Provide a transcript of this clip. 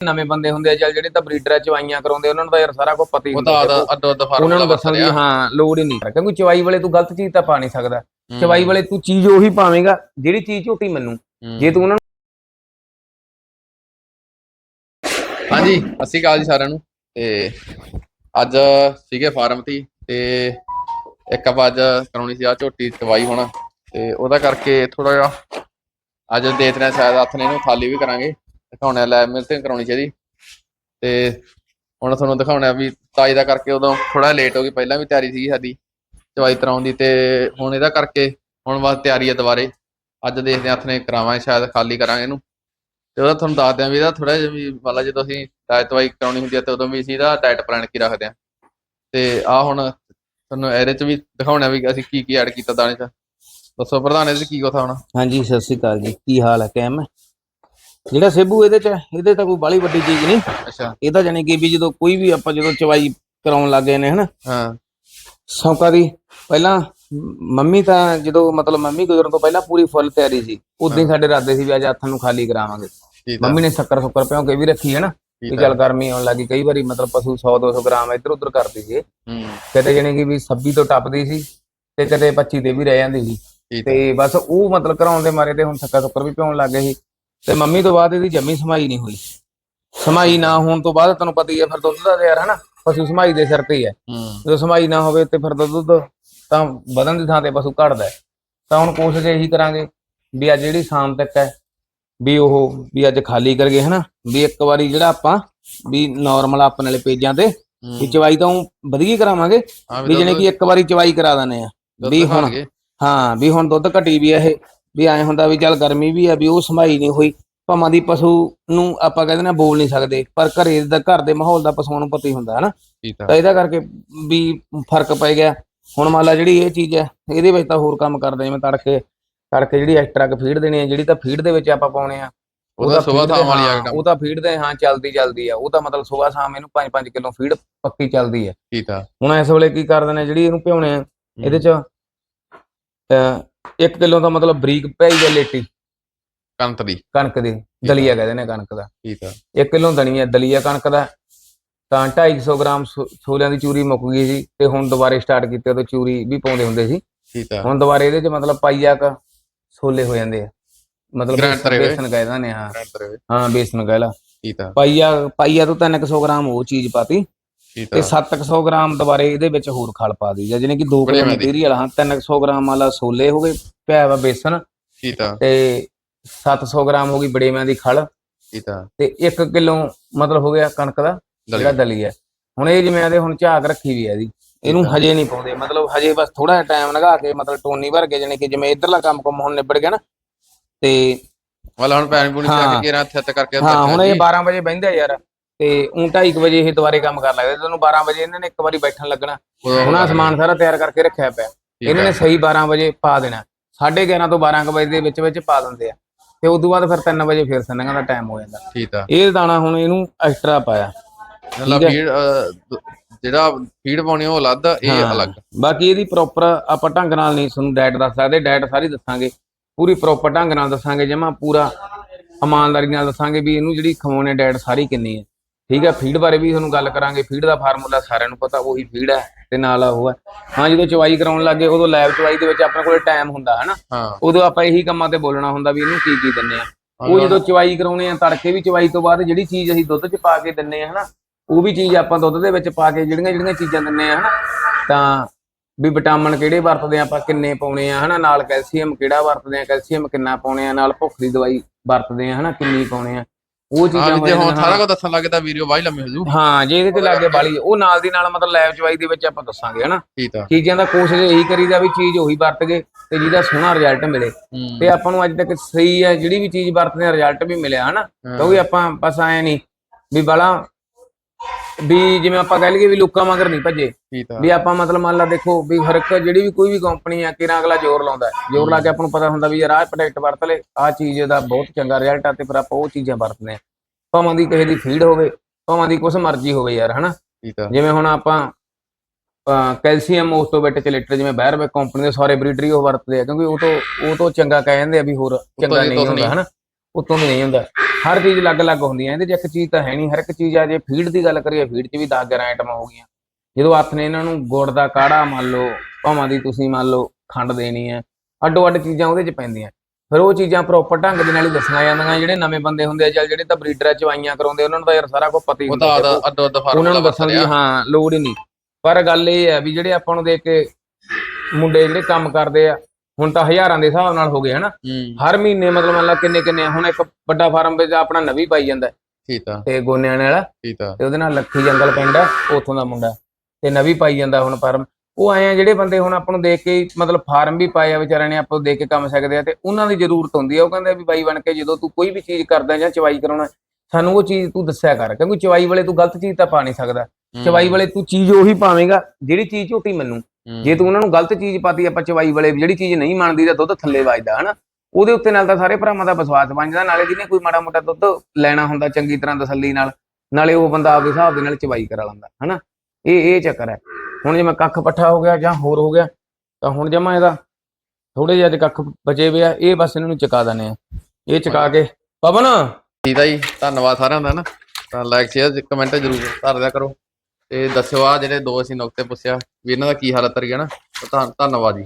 ਨਵੇਂ ਬੰਦੇ ਹੁੰਦੇ ਆ ਚੱਲ ਜਿਹੜੇ ਤਾਂ ਬਰੀਡਰ ਚਵਾਈਆਂ ਕਰਾਉਂਦੇ ਉਹਨਾਂ ਨੂੰ ਤਾਂ ਯਾਰ ਸਾਰਾ ਕੁਝ ਪਤਾ ਹੀ ਉਹ ਤਾਂ ਆਦਾ ਅੱਡ ਫਾਰਮ ਉਹਨਾਂ ਨੂੰ ਦੱਸਣ ਦੀ ਹਾਂ ਲੋੜ ਹੀ ਨਹੀਂ ਕਿਉਂਕਿ ਚਵਾਈ ਵਾਲੇ ਤੂੰ ਗਲਤ ਚੀਜ਼ ਤਾਂ ਪਾ ਨਹੀਂ ਸਕਦਾ। ਚਵਾਈ ਵਾਲੇ ਤੂੰ ਚੀਜ਼ ਉਹੀ ਪਾਵੇਂਗਾ ਜਿਹੜੀ ਚੀਜ਼ ਝੋਟੀ ਮੈਨੂੰ। ਜੇ ਤੂੰ ਉਹਨਾਂ ਹਾਂਜੀ ਸਤਿ ਸ਼੍ਰੀ ਅਕਾਲ ਜੀ ਸਾਰਿਆਂ ਨੂੰ। ਤੇ ਅੱਜ ਸੀਗੇ ਫਾਰਮ ਤੇ ਤੇ ਇੱਕ ਆਪਾਂ ਅੱਜ ਕਰਾਉਣੀ ਸੀ ਆ ਝੋਟੀ ਚਵਾਈ ਹੁਣ। ਤੇ ਉਹਦਾ ਕਰਕੇ ਥੋੜਾ ਜਿਹਾ ਅੱਜ ਦੇਖਦੇ ਹਾਂ ਸ਼ਾਇਦ ਹੱਥ ਨੇ ਇਹਨੂੰ ਖਾਲੀ ਵੀ ਕਰਾਂਗੇ। ਦਿਖਾਉਣੇ ਲੈ ਮਿਲਤੇ ਕਰਾਉਣੀ ਚਾਹੀਦੀ। ਤੇ ਹੁਣ ਤੁਹਾਨੂੰ ਦਿਖਾਉਣਾ ਵੀ ਤਾਈ ਦਾ ਕਰਕੇ ਉਦੋਂ ਥੋੜਾ ਲੇਟ ਹੋ ਗਈ, ਪਹਿਲਾਂ ਵੀ ਤਿਆਰੀ ਸੀਗੀ ਸਾਡੀ ਚਵਾਈ ਕਰਾਉਣ ਦੀ ਤੇ ਹੁਣ ਇਹਦਾ ਕਰਕੇ ਹੁਣ ਬਸ ਤਿਆਰੀ ਹੈ ਦੁਬਾਰੇ। ਅੱਜ ਦੇਖਦੇ ਹਾਂ ਨੇ ਕਰਾਵਾਂਗੇ, ਸ਼ਾਇਦ ਖਾਲੀ ਕਰਾਂਗੇ ਇਹਨੂੰ। ਤੇ ਉਹਦਾ ਤੁਹਾਨੂੰ ਦੱਸ ਦਿਆਂ ਵੀ ਇਹਦਾ ਥੋੜਾ ਜਿਹਾ ਵੀ ਮਤਲਬ ਜਦੋਂ ਅਸੀਂ ਡਾਇਟ ਦਵਾਈ ਕਰਾਉਣੀ ਹੁੰਦੀ ਹੈ ਤੇ ਉਦੋਂ ਵੀ ਅਸੀਂ ਇਹਦਾ ਡਾਇਟ ਪਲਾਨ ਕੀ ਰੱਖਦੇ ਹਾਂ। ਤੇ ਆ ਹੁਣ ਤੁਹਾਨੂੰ ਇਹਦੇ ਚ ਵੀ ਦਿਖਾਉਣਾ ਵੀ ਅਸੀਂ ਕੀ ਕੀ ਐਡ ਕੀਤਾ ਦਾਣੇ ਚ। ਦੱਸੋ ਪ੍ਰਧਾਨ, ਇਹਦੇ ਚ ਕੀ ਕੋਥਾ ਹੋਣਾ? ਹਾਂਜੀ, ਸਤਿ ਸ੍ਰੀ ਅਕਾਲ ਜੀ। ਕੀ ਹਾਲ ਹੈ? ਕੈਮ ਜਿਹੜਾ ਸੇਬੂ ਇਹਦੇ ਚ ਹੈ, ਇਹਦੇ ਤਾਂ ਕੋਈ ਬਾਲੀ ਵੱਡੀ ਚੀਜ਼ ਨਹੀਂ। ਅੱਛਾ। ਇਹ ਤਾਂ ਜਾਨੀ ਕਿ ਵੀ ਜਦੋਂ ਕੋਈ ਵੀ ਆਪਾਂ ਜਦੋਂ ਚਵਾਈ ਕਰਾਉਣ ਲੱਗ ਗਏ ਨੇ ਹਨਾ? ਹਾਂ। ਸੌਕਾ ਦੀ ਪਹਿਲਾਂ ਮ- ਮੰਮੀ ਤਾਂ ਜਦੋਂ ਮਤਲਬ ਮੰਮੀ ਗੁਜ਼ਰਨ ਤੋਂ ਪਹਿਲਾਂ ਪੂਰੀ ਫੁੱਲ ਤਿਆਰੀ ਸੀ। ਉਦੋਂ ਹੀ। ਸਾਡੇ ਇਰਾਦੇ ਸੀ ਵੀ ਅੱਜ ਹੱਥਾਂ ਨੂੰ ਖਾਲੀ ਕਰਾਵਾਂਗੇ। ਠੀਕ ਆ। ਮੰਮੀ ਨੇ ਸ਼ੱਕਰ ਸ਼ੁੱਕਰ ਭਿਉਂ ਕੇ ਵੀ ਰੱਖੀ ਹੈ ਨਾ ਕਿ ਠੀਕ ਆ। ਚੱਲ ਗਰਮੀ ਆਉਣ ਲੱਗੀ। ਕਈ ਵਾਰੀ ਮਤਲਬ ਪਸ਼ੂ 100 200 ਗ੍ਰਾਮ ਇੱਧਰ ਉੱਧਰ ਕਰਦੀ ਸੀ। ਹੂੰ। ਕਿਤੇ ਜਾਨੀ ਕਿ ਵੀ 26 ਤੋਂ ਟੱਪਦੀ ਸੀ ਤੇ ਕਦੇ 25 ਤੇ ਵੀ ਰਹਿ ਜਾਂਦੀ ਸੀ। ਠੀਕ ਆ। ਤੇ ਬਸ ਉਹ ਮਤਲਬ ਕਰਾਉਣ ਦੇ ਮਾਰੇ ਤੇ ਹੁਣ ਸ਼ੱਕਰ ਸ਼ੁੱਕਰ ਵੀ ਭਿਉਣ ਲੱਗ ਗਏ ਸੀ। ਤੇ ਮੰਮੀ ਤੋਂ ਬਾਅਦ ਇਹਦੀ ਜੰਮੀ ਸਮਾਈ ਨਹੀਂ ਹੋਈ। ਸਮਾਈ ਨਾ ਹੋਣ ਤੋਂ ਬਾਅਦ ਤੈਨੂੰ ਪਤਾ ਹੀ ਹੈ ਫਿਰ ਦੁੱਧ ਦਾ ਯਾਰ ਹਨਾ? ਪਸ਼ੂ ਸਮਾਈ ਦੇ ਸਿਰ ਤੇ ਹੀ ਜਦੋਂ ਸਮਾਈ ਨਾ ਹੋਵੇ ਤੇ ਫਿਰ ਤਾਂ ਦੁੱਧ ਤਾਂ ਵਧਣ ਦੀ ਥਾਂ ਤੇ ਪਸ਼ੂ ਘਟਦਾ ਹੈ। ਤਾਂ ਹੁਣ ਕੋਸ਼ਿਸ਼ ਇਹੀ ਕਰਾਂਗੇ ਵੀ ਅੱਜ ਜਿਹੜੀ ਸ਼ਾਮ ਤੱਕ ਹੈ ਵੀ ਉਹ ਵੀ ਅੱਜ ਖਾਲੀ ਕਰਗੇ ਹਨਾ? ਵੀ ਇੱਕ ਵਾਰੀ ਜਿਹੜਾ ਆਪਾਂ ਵੀ ਨਾਰਮਲ ਆਪਣੇ ਵਾਲੇ ਪੇਜਾਂ ਤੇ ਵੀ ਚਵਾਈ ਤਾਂ ਵਧੀਆ ਕਰਾਵਾਂਗੇ। ਵੀ ਜਾਣੀ ਕਿ ਇੱਕ ਵਾਰੀ ਚਵਾਈ ਕਰਾ ਦਿੰਦੇ ਆ ਵੀ ਹੁਣ ਹਾਂ ਵੀ ਹੁਣ ਦੁੱਧ ਘਟੀ ਵੀ ਇਹ। ਵੀ ਐ ਹੁੰਦਾ ਵੀ ਚੱਲ ਗਰਮੀ ਵੀ ਆ ਵੀ ਉਹ ਸਮਾਈ ਨਹੀਂ ਹੋਈ। ਭਾਵੇਂ ਦੀ ਪਸ਼ੂ ਨੂੰ ਆਪਾਂ ਕਹਿੰਦੇ ਨਾ ਬੋਲ ਨਹੀਂ ਸਕਦੇ ਪਰ ਘਰੇ ਦਾ ਘਰ ਦੇ ਮਾਹੌਲ ਦਾ ਪਸ਼ੂਆਂ ਨੂੰ ਪਤਾ ਹੀ ਹੁੰਦਾ ਹਨਾ? ਠੀਕ ਆ ਤਾਂ ਇਹਦਾ ਕਰਕੇ ਵੀ ਫ਼ਰਕ ਪੈ ਗਿਆ। ਹੁਣ ਮੰਨ ਲਾ ਜਿਹੜੀ ਇਹ ਚੀਜ਼ ਹੈ ਇਹਦੇ ਵਿੱਚ ਤਾਂ ਹੋਰ ਕੰਮ ਕਰਦੇ ਜਿਵੇਂ ਤੜਕੇ ਤੜਕੇ ਜਿਹੜੀ ਐਕਸਟਰਾ ਕ ਫੀਡ ਦੇਣੀ ਹੈ ਜਿਹੜੀ ਤਾਂ ਫੀਡ ਦੇ ਵਿੱਚ ਆਪਾਂ ਪਾਉਣੇ ਆ ਉਹਦਾ ਤਾਂ ਸੁਬਾਹ feed ਦੇ- ਸ਼ਾਮ ਵਾਲੀ ਆ ਹਾਂ, ਕੰਮ। ਉਹ ਤਾਂ ਫੀਡ ਦੇ ਹਾਂ ਚੱਲਦੀ ਚੱਲਦੀ ਆ। ਉਹ ਤਾਂ ਮਤਲਬ ਸਵੇਰ ਸ਼ਾਮ ਇਹਨੂੰ 5-5 ਕਿਲੋ ਫੀਡ ਪੱਕੀ ਚੱਲਦੀ ਹੈ ਠੀਕ ਆ ਹੁਣ ਇਸ ਵੇਲੇ ਕੀ ਕਰਦੇ ਨੇ ਜਿਹੜੀ ਇਹਨੂੰ ਭਿਉਣੇ ਆ ਇਹਦੇ ਚ 1 ਕਿਲੋ ਦਾ ਮਤਲਬ ਬਰੀਕ ਪਈ ਹੈ ਲੇਟੀ। ਕੰਤ ਦੀ। ਕਣਕ ਦੀ ਦਲੀਆ ਕਹਿੰਦੇ ਨੇ ਕਣਕ ਦਾ। ਠੀਕ ਆ। 1 ਕਿਲੋ ਦਲੀਆ ਦਲੀਆ ਕਣਕ ਦਾ। ਤਾਂ 250 ਗ੍ਰਾਮ ਛੋਲਿਆਂ ਦੀ ਚੂਰੀ ਮੁੱਕ ਗਈ ਸੀ ਤੇ ਹੁਣ ਦੁਬਾਰੇ ਸਟਾਰਟ ਕੀਤੇ ਉਦੋਂ ਚੂਰੀ ਵੀ ਪਾਉਂਦੇ ਹੁੰਦੇ ਸੀ। ਠੀਕ ਆ। ਹੁਣ ਦੁਬਾਰੇ ਇਹਦੇ ਚ ਮਤਲਬ ਪਾਈਆ ਕ ਛੋਲੇ ਹੋ ਜਾਂਦੇ ਆ। ਮਤਲਬ। ਬੇਸਨ ਕਹਿੰਦੇ ਨੇ ਹਾਂ। ਹਾਂ ਬੇਸਨ ਕਹਿਲਾ ਠੀਕ ਆ। ਪਾਈਆ ਪਾਈਆ ਤੋਂ 300 ਗ੍ਰਾਮ ਉਹ ਚੀਜ਼ ਪਾਤੀ। ਤੇ ਆ। 700 ਗ੍ਰਾਮ ਦੁਬਾਰੇ ਇਹਦੇ ਵਿੱਚ ਹੋਰ ਖਲ ਪਾ ਦੀ ਜਿਹਨੇ ਕਿ 2 ਕਿਲੋ। ਮਟੀਰੀਅਲ ਹਾਂ 300 ਗ੍ਰਾਮ ਵਾਲਾ ਛੋਲੇ ਹੋ ਗਏ ਪਿਆ ਵਾ ਬੇਸਨ। ਠੀਕ ਆ। ਤੇ 700 ਗ੍ਰਾਮ ਹੋ ਗਈ ਬੜੇਵਿਆਂ ਦੀ ਖਲ। ਠੀਕ ਆ। ਤੇ 1 ਕਿਲੋ ਮਤਲਬ ਹੋ ਗਿਆ ਕਣਕ ਦਾ ਜਿਹੜਾ ਦਲੀਆ। ਦਲੀ ਹੈ ਹੁਣ ਇਹ ਜਿਵੇਂ ਆਦੇ ਹੁਣ ਝਾਕ ਰੱਖੀ ਵੀ ਹੈ ਇਹਦੀ। ਇਹਨੂੰ। ਹਜੇ ਨਹੀਂ ਪਾਉਂਦੇ। ਮਤਲਬ ਹਜੇ ਬਸ ਥੋੜਾ ਜਿਹਾ ਟਾਈਮ ਲਗਾ ਕੇ ਮਤਲਬ ਟੋਨੀ ਭਰ ਕੇ ਜਾਣੀ ਕਿ ਜਿਵੇਂ ਇਧਰਲਾ ਕੰਮ ਕੰਮ ਹੁਣ ਨਿਬੜ ਗਿਆ ਨਾ ਤੇ ਵਾਲਾ ਹੁਣ ਪੈਣ ਪੂਣੀ। ਚੱਕ ਕੇ ਰਾਤ ਹੱਥ ਕਰਕੇ ਹਾਂ ਹੁਣ ਇਹ 12 ਵਜੇ ਬਹਿੰਦੇ ਆ ਯਾਰ। ਤੇ ਉਂ 2:30 ਵਜੇ ਇਹ ਦੁਬਾਰੇ ਕੰਮ ਕਰਨ ਲੱਗਦੇ ਤੈਨੂੰ 12 ਵਜੇ ਇਹਨਾਂ ਨੇ ਇੱਕ ਵਾਰੀ ਬੈਠਣ ਲੱਗਣਾ। ਹੁਣ ਆਹ ਸਮਾਨ ਸਾਰਾ ਤਿਆਰ ਕਰਕੇ ਰੱਖਿਆ ਪਿਆ। ਇਹਨਾਂ ਨੇ ਸਹੀ 12 ਵਜੇ ਪਾ ਦੇਣਾ। 11:30 ਤੋਂ 12 ਕੁ ਵਜੇ ਦੇ ਵਿੱਚ ਵਿੱਚ ਪਾ ਦਿੰਦੇ ਆ। ਤੇ ਉਸ ਤੋਂ ਬਾਅਦ ਫਿਰ 3 ਵਜੇ ਫਿਰ ਸੰਨਿਆਂ ਦਾ ਟਾਈਮ ਹੋ ਜਾਂਦਾ। ਠੀਕ ਆ। ਇਹ ਦਾਣਾ ਹੁਣ ਇਹਨੂੰ ਐਕਸਟਰਾ ਪਾਇਆ। ਮਤਲਬ। ਫੀਡ ਜਿਹੜਾ ਫੀਡ ਪਾਉਣੀ ਉਹ ਅਲੱਗ ਇਹ। ਅਲੱਗ। ਬਾਕੀ ਇਹਦੀ ਪ੍ਰੋਪਰ ਆਪਾਂ ਢੰਗ ਨਾਲ ਨਹੀਂ ਤੁਹਾਨੂੰ ਡਾਇਟ ਦੱਸ ਸਕਦੇ ਡਾਇਟ ਸਾਰੀ ਦੱਸਾਂਗੇ। ਪੂਰੀ ਪ੍ਰੋਪਰ ਢੰਗ ਨਾਲ ਦੱਸਾਂਗੇ ਜਮਾ ਪੂਰਾ ਇਮਾਨਦਾਰੀ ਨਾਲ ਦੱਸਾਂਗੇ ਵੀ ਇਹਨੂੰ ਜਿਹੜੀ ਖਵਾਉਣੇ ਡਾਇਟ ਸਾਰੀ ਕਿੰਨੀ ਹੈ। ਠੀਕ ਹੈ ਫੀਡ ਬਾਰੇ ਵੀ ਤੁਹਾਨੂੰ ਗੱਲ ਕਰਾਂਗੇ। ਫੀਡ ਦਾ ਫਾਰਮੂਲਾ ਸਾਰਿਆਂ ਨੂੰ ਪਤਾ ਉਹੀ ਫੀਡ ਹੈ ਤੇ ਨਾਲ ਉਹ ਹੈ। ਹਾਂ ਜਦੋਂ ਚਵਾਈ ਕਰਾਉਣ ਲੱਗੇ ਉਦੋਂ ਲੈਬ ਚਵਾਈ ਦੇ ਵਿੱਚ ਆਪਣੇ ਕੋਲ ਟਾਈਮ ਹੁੰਦਾ ਹੈ। ਨਾ ਉਦੋਂ ਆਪਾਂ ਇਹੀ ਕੰਮਾਂ ਤੇ ਬੋਲਣਾ ਹੁੰਦਾ ਵੀ ਇਹਨੂੰ ਕੀ ਕੀ ਦਿੰਨੇ ਆ। ਉਹ ਜਦੋਂ ਚਵਾਈ ਕਰਾਉਣੇ ਆ ਤੜਕੇ ਵੀ ਚਵਾਈ ਤੋਂ ਬਾਅਦ ਜਿਹੜੀ ਚੀਜ਼ ਅਸੀਂ ਦੁੱਧ 'ਚ ਪਾ ਕੇ ਦਿੰਨੇ ਆ ਹਨਾ? ਉਹ ਵੀ ਚੀਜ਼ ਆਪਾਂ ਦੁੱਧ ਦੇ ਵਿੱਚ ਪਾ ਕੇ ਜਿਹੜੀਆਂ ਜਿਹੜੀਆਂ ਚੀਜ਼ਾਂ ਦਿੰਨੇ ਆ ਹਨਾ? ਤਾਂ ਵੀ ਵਿਟਾਮਿਨ ਕਿਹੜੇ ਵਰਤਦੇ ਆ ਆਪਾਂ ਕਿੰਨੇ ਪਾਉਣੇ ਆ ਹਨਾ? ਨਾਲ ਕੈਲਸ਼ੀਅਮ ਕਿਹੜਾ ਵਰਤਦੇ ਆ ਕੈਲਸ਼ੀਅਮ ਕਿੰਨਾ ਪਾਉਣੇ ਆ ਨਾਲ ਭੁੱਖ ਦੀ ਦਵਾਈ ਵਰਤਦੇ ਆ ਹਨਾ? ਕਿੰਨੀ ਪਾਉਣੇ ਆ। ਉਹ ਚੀਜ਼ਾਂ ਜੇ ਹੁਣ ਸਾਰਾ ਕੁਝ ਦੱਸਣ ਲੱਗੇ ਤਾਂ ਵੀਡੀਓ ਵਾਈ ਲੰਮੀ ਹੋ ਜੂ। ਹਾਂ ਜੇ ਇਹਦੇ ਤੇ ਲੱਗੇ ਬਾਲੀ ਉਹ ਨਾਲ ਦੀ ਨਾਲ ਮਤਲਬ ਲੈਬ ਚਵਾਈ ਦੇ ਵਿੱਚ ਆਪਾਂ ਦੱਸਾਂਗੇ ਹਨਾ? ਠੀਕ ਆ। ਚੀਜ਼ਾਂ ਦਾ ਕੋਸ਼ਿਸ਼ ਇਹੀ ਕਰੀਦਾ ਵੀ ਚੀਜ਼ ਉਹੀ ਵਰਤ ਗਏ ਤੇ ਜਿਹਦਾ ਸੋਹਣਾ ਰਿਜ਼ਲਟ ਮਿਲੇ। ਤੇ ਆਪਾਂ ਨੂੰ ਅੱਜ ਤੱਕ ਸਹੀ ਹੈ ਜਿਹੜੀ ਵੀ ਚੀਜ਼ ਵਰਤਦੇ ਆ ਰਿਜ਼ਲਟ ਵੀ ਮਿਲਿਆ ਹਨਾ। ਕਿਉਂਕਿ ਆਪਾਂ ਬਸ ਐ ਨਹੀਂ ਵੀ ਬੜਾ ਵੀ ਜਿਵੇਂ ਆਪਾਂ ਕਹਿ ਲਈਏ ਵੀ ਲੋਕਾਂ ਮਗਰ ਨਹੀਂ ਭੱਜੇ ਠੀਕ ਆ ਵੀ ਆਪਾਂ ਮਤਲਬ ਮੰਨ ਲਾ ਦੇਖੋ ਵੀ ਹਰ ਇੱਕ ਜਿਹੜੀ ਵੀ ਕੋਈ ਵੀ ਕੰਪਨੀ ਆ ਕਿਰਾਂ ਅਗਲਾ ਜ਼ੋਰ ਲਾਉਂਦਾ ਹੈ। ਜ਼ੋਰ ਲਾ ਕੇ ਆਪਾਂ ਨੂੰ ਪਤਾ ਹੁੰਦਾ ਵੀ ਯਾਰ ਆਹ ਪ੍ਰੋਡਕਟ ਵਰਤ ਲੈ ਆਹ ਚੀਜ਼ ਦਾ ਬਹੁਤ ਚੰਗਾ ਰਿਜ਼ਲਟ ਆ ਤੇ ਫਿਰ ਆਪਾਂ ਉਹ ਚੀਜ਼ਾਂ ਵਰਤਦੇ ਆ। ਭਾਵੇਂ ਦੀ ਕਿਸੇ ਦੀ ਫੀਡ ਹੋਵੇ ਭਾਵੇਂ ਦੀ ਕੁਛ ਮਰਜ਼ੀ ਹੋਵੇ ਯਾਰ ਹਨਾ? ਠੀਕ ਆ ਜਿਵੇਂ ਹੁਣ ਆਪਾਂ ਅਹ ਕੈਲਸ਼ੀਅਮ ਉਸ ਤੋਂ ਬਿਟ ਚਲੇਟਰ ਜਿਵੇਂ ਬੈਰਬੈਕ ਕੰਪਨੀ ਦੇ ਸਾਰੇ ਬਰੀਡਰੀ ਉਹ ਵਰਤਦੇ ਆ ਕਿਉਂਕਿ ਉਹ ਤੋਂ ਉਹ ਤੋਂ ਚੰਗਾ ਕਹਿ ਜਾਂਦੇ ਆ ਵੀ ਹੋਰ ਚੰਗਾ ਨਹੀਂ ਹੁੰਦਾ। ਹਨਾ? ਉਤੋਂ ਦੀ ਨਹੀਂ ਹੁੰਦਾ। ਹਰ ਚੀਜ਼ ਅਲੱਗ-ਅਲੱਗ ਹੁੰਦੀ ਹੈ ਇਹਦੇ 'ਚ ਇੱਕ ਚੀਜ਼ ਤਾਂ ਹੈ ਨਹੀਂ। ਹਰ ਇੱਕ ਚੀਜ਼ ਆ ਜੇ ਫੀਡ ਦੀ ਗੱਲ ਕਰੀਏ ਫੀਡ 'ਚ ਵੀ 10 11 ਆਈਟਮਾਂ ਹੋ ਗਈਆਂ। ਜਦੋਂ ਹੱਥ ਨੇ ਇਹਨਾਂ ਨੂੰ ਗੁੜ ਦਾ ਕਾੜਾ ਮੰਨ ਲਓ ਭਾਵਾਂ ਦੀ ਤੁਸੀਂ ਮੰਨ ਲਓ ਖੰਡ ਦੇਣੀ ਹੈ ਅੱਡੋ ਅੱਡ ਚੀਜ਼ਾਂ ਉਹਦੇ 'ਚ ਪੈਂਦੀਆਂ। ਫਿਰ ਉਹ ਚੀਜ਼ਾਂ ਪ੍ਰੋਪਰ ਢੰਗ ਦੇ ਨਾਲ ਹੀ ਦੱਸੀਆਂ ਜਾਂਦੀਆਂ। ਜਿਹੜੇ ਨਵੇਂ ਬੰਦੇ ਹੁੰਦੇ ਆ ਚੱਲ ਜਿਹੜੇ ਤਾਂ ਬਰੀਡਰਾਂ ਚਵਾਈਆਂ ਕਰਾਉਂਦੇ ਉਹਨਾਂ ਨੂੰ ਤਾਂ ਯਾਰ ਸਾਰਾ ਕੁਝ ਪਤਾ ਹੀ ਉਹ ਤਾਂ ਹੁੰਦਾ ਅੱਡੋ ਅੱਡ ਫਾਰਮ ਉਹਨਾਂ ਨੂੰ ਦੱਸਣ ਦੀ। ਹਾਂ ਲੋੜ ਹੀ ਨਹੀਂ। ਪਰ ਗੱਲ ਇਹ ਹੈ ਵੀ ਜਿਹੜੇ ਆਪਾਂ ਨੂੰ ਦੇਖ ਕੇ ਮੁੰਡੇ ਜਿਹੜੇ ਕੰਮ ਕਰਦੇ ਆ ਹੁਣ ਤਾਂ ਹਜ਼ਾਰਾਂ ਦੇ ਹਿਸਾਬ ਨਾਲ ਹੋ ਗਏ ਹਨਾ। ਹੂੰ। ਹਰ ਮਹੀਨੇ ਮਤਲਬ ਮੰਨ ਲਾ ਕਿੰਨੇ ਕਿੰਨੇ ਹੁਣ ਇੱਕ ਵੱਡਾ ਫਾਰਮ ਵਿੱਚ ਆਪਣਾ ਨਵੀਂ ਪਾਈ ਜਾਂਦਾ ਹੈ, ਠੀਕ ਆ। ਤੇ ਗੋਨਿਆਣੇ ਵਾਲਾ। ਠੀਕ ਆ। ਤੇ ਉਹਦੇ ਨਾਲ ਲੱਖੀ ਜੰਗਲ ਪਿੰਡ ਆ ਉੱਥੋਂ ਦਾ ਮੁੰਡਾ। ਤੇ ਨਵੀਂ ਪਾਈ ਜਾਂਦਾ ਹੁਣ ਫਾਰਮ। ਉਹ ਆਏ ਆ ਜਿਹੜੇ ਬੰਦੇ ਹੁਣ ਆਪਾਂ ਨੂੰ ਦੇਖ ਕੇ ਹੀ ਮਤਲਬ ਫਾਰਮ ਵੀ ਪਾਏ ਆ ਵਿਚਾਰਿਆਂ ਨੇ ਆਪਾਂ ਨੂੰ ਦੇਖ ਕੇ ਕੰਮ ਸਕਦੇ ਆ ਤੇ ਉਹਨਾਂ ਦੀ ਜ਼ਰੂਰਤ ਹੁੰਦੀ ਆ। ਉਹ ਕਹਿੰਦੇ ਆ ਵੀ ਬਾਈ ਬਣ ਕੇ ਜਦੋਂ ਤੂੰ ਕੋਈ ਵੀ ਚੀਜ਼ ਕਰਦਾ ਜਾਂ ਚਵਾਈ ਕਰਾਉਣਾ ਸਾਨੂੰ ਉਹ ਚੀਜ਼ ਤੂੰ ਦੱਸਿਆ ਕਰ। ਕਿਉਂਕਿ ਚਵਾਈ ਵੇਲੇ ਤੂੰ ਗਲਤ ਚੀਜ਼ ਤਾਂ ਪਾ ਨਹੀਂ ਸਕਦਾ। ਹੂੰ, ਚਵਾਈ ਵੇਲੇ ਤੂੰ ਚੀਜ਼ ਉਹੀ ਪਾਵੇਂਗਾ ਜਿਹੜੀ ਚੀਜ਼ ਝੋਟੀ ਮੈਨੂੰ। ਜੇ ਤੂੰ ਉਹਨਾਂ ਨੂੰ ਗਲਤ ਚੀਜ਼ ਪਾਤੀ ਆਪਾਂ ਚਵਾਈ ਵੇਲੇ ਜਿਹੜੀ ਚੀਜ਼ ਨਹੀਂ ਮੰਨਦੀ ਤਾਂ ਦੁੱਧ ਥੱਲੇ ਵੱਜਦਾ ਹਨਾ? ਉਹਦੇ ਉੱਤੇ ਨਾਲ ਤਾਂ ਸਾਰੇ ਭਰਾਵਾਂ ਦਾ ਵਿਸ਼ਵਾਸ ਬਣ ਜਾਂਦਾ ਨਾਲੇ ਜਿਹਨੇ ਕੋਈ ਮਾੜਾ ਮੋਟਾ ਦੁੱਧ ਲੈਣਾ ਹੁੰਦਾ ਚੰਗੀ ਤਰ੍ਹਾਂ ਤਸੱਲੀ ਨਾਲ ਨਾਲੇ ਉਹ ਬੰਦਾ ਆਪਦੇ ਹਿਸਾਬ ਦੇ ਨਾਲ ਚਵਾਈ ਕਰਾ ਲੈਂਦਾ ਹਨਾ? ਇਹ ਇਹ ਚੱਕਰ ਹੈ। ਹੁਣ ਜਿਵੇਂ ਕੱਖ ਪੱਠਾ ਹੋ ਗਿਆ ਜਾਂ ਹੋਰ ਹੋ ਗਿਆ ਤਾਂ ਹੁਣ ਜਮਾ ਇਹਦਾ ਥੋੜੇ ਜਿਹਾ ਕੱਖ ਬਚੇ ਹੋਏ ਆ ਇਹ ਬਸ ਇਹਨਾਂ ਨੂੰ ਚਕਾ ਦਨੇ ਆ। ਇਹ ਚਕਾ ਕੇ ਪਵਨ! ਠੀਕ ਆ ਜੀ ਧੰਨਵਾਦ ਸਾਰਿਆਂ ਦਾ ਨਾ ਤਾਂ ਲਾਈਕ ਸ਼ੇਅਰ ਕਮੈਂਟ ਜ਼ਰੂਰ ਕਰ ਦਿਆ ਕਰੋ। ਤੇ ਦੱਸਿਓ ਆ ਜਿਹੜੇ ਦੋ ਅਸੀਂ ਨੁਕਤੇ ਪੁੱਛਿਆ ਵੀ ਇਹਨਾਂ ਦਾ ਕੀ ਹਾਲਤ ਰਹੀ ਹੈ ਨਾ? ਤਾਂ ਧੰਨਵਾਦ ਜੀ।